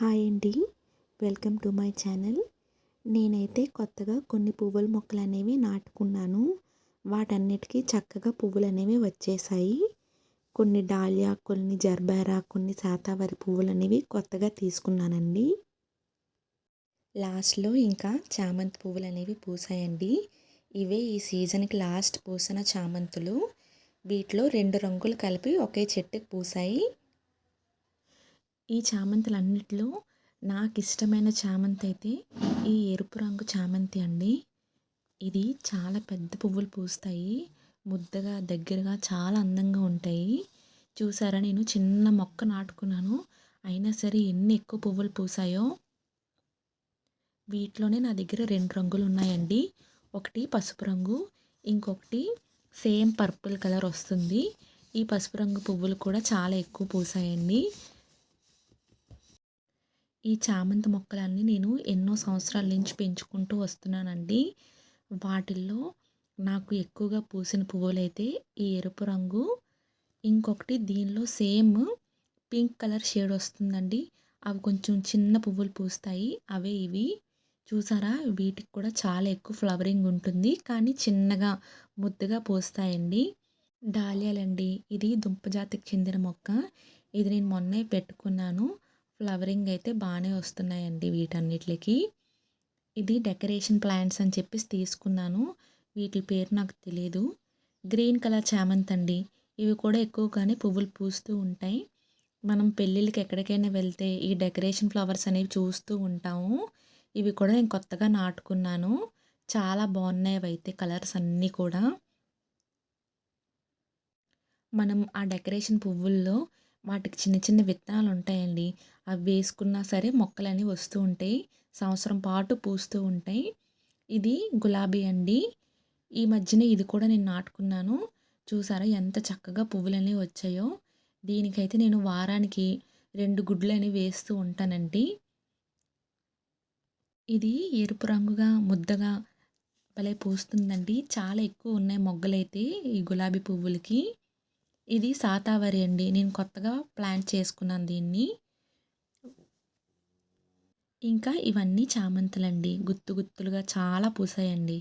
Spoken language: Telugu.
హాయ్ అండి. Welcome to my channel. నేనైతే కొత్తగా కొన్ని పువ్వుల మొక్కలు అనేవి నాటుకున్నాను. వాటన్నిటికీ చక్కగా పువ్వులు అనేవి వచ్చేసాయి. కొన్ని డాలియా కొన్ని జర్బారా కొన్ని శాతావరి పువ్వులు అనేవి కొత్తగా తీసుకున్నానండి. లాస్ట్లో ఇంకా చామంతి పువ్వులు అనేవి పూసాయండి. ఇవే ఈ సీజన్కి లాస్ట్ పూసిన చామంతులు. వీటిలో రెండు రంగులు కలిపి ఒకే చెట్టుకి పూసాయి. ఈ చామంతులన్నిటిలో నాకు ఇష్టమైన చామంతి అయితే ఈ ఎరుపు రంగు చామంతి అండి. ఇది చాలా పెద్ద పువ్వులు పూస్తాయి. ముద్దగా దగ్గరగా చాలా అందంగా ఉంటాయి. చూసారా? నేను చిన్న మొక్క నాటుకున్నాను. అయినా సరే ఎన్ని ఎక్కువ పువ్వులు పూసాయో వీటిలోనే నా దగ్గర రెండు రంగులు ఉన్నాయండి. ఒకటి పసుపు రంగు ఇంకొకటి సేమ్ పర్పుల్ కలర్ వస్తుంది. ఈ పసుపు రంగు పువ్వులు కూడా చాలా ఎక్కువ పూసాయండి. ఈ చామంతి మొక్కలన్నీ నేను ఎన్నో సంవత్సరాల నుంచి పెంచుకుంటూ వస్తున్నానండి. వాటిల్లో నాకు ఎక్కువగా పూసిన పువ్వులైతే ఈ ఎరుపు రంగు ఇంకొకటి దీనిలో సేమ్ పింక్ కలర్ షేడ్ వస్తుందండి. అవి కొంచెం చిన్న పువ్వులు పూస్తాయి. అవే ఇవి. చూసారా? వీటికి కూడా చాలా ఎక్కువ ఫ్లవరింగ్ ఉంటుంది. కానీ చిన్నగా ముద్దుగా పూస్తాయండి. డాలియాలండి. ఇది దుంపజాతికి చెందిన మొక్క. ఇది నేను మొన్నే పెట్టుకున్నాను. ఫ్లవరింగ్ అయితే బాగానే వస్తున్నాయండి వీటన్నిటికి. ఇది డెకరేషన్ ప్లాంట్స్ అని చెప్పేసి తీసుకున్నాను. వీటి పేరు నాకు తెలియదు గ్రీన్ కలర్ చామంతి అండి. ఇవి కూడా ఎక్కువగానే పువ్వులు పూస్తూ ఉంటాయి. మనం పెళ్ళిళ్ళకి ఎక్కడికైనా వెళ్తే ఈ డెకరేషన్ ఫ్లవర్స్ అనేవి చూస్తూ ఉంటాము. ఇవి కూడా నేను కొత్తగా నాటుకున్నాను. చాలా బాగున్నాయి అయితే కలర్స్ అన్నీ కూడా. మనం ఆ డెకరేషన్ పువ్వుల్లో వాటికి చిన్న చిన్న విత్తనాలు ఉంటాయండి. అవి వేసుకున్నా సరే మొక్కలని వస్తూ ఉంటాయి. సంవత్సరం పాటు పూస్తూ ఉంటాయి. ఇది గులాబీ అండి. ఈ మధ్యన ఇది కూడా నేను నాటుకున్నాను. చూసారా ఎంత చక్కగా పువ్వులన్నీ వచ్చాయో. దీనికైతే నేను వారానికి రెండు గుడ్లని వేస్తూ ఉంటానండి. ఇది ఎరుపు రంగుగా ముద్దగా భలే పూస్తుందండి. చాలా ఎక్కువ ఉన్నాయి మొగ్గలైతే ఈ గులాబీ పువ్వులకి. ఇది సాతావరి అండి. నేను కొత్తగా ప్లాంట్ చేసుకున్నాను దీన్ని. ఇంకా ఇవన్నీ చామంతులండి. గుత్తు గుత్తులుగా చాలా పూసాయండి.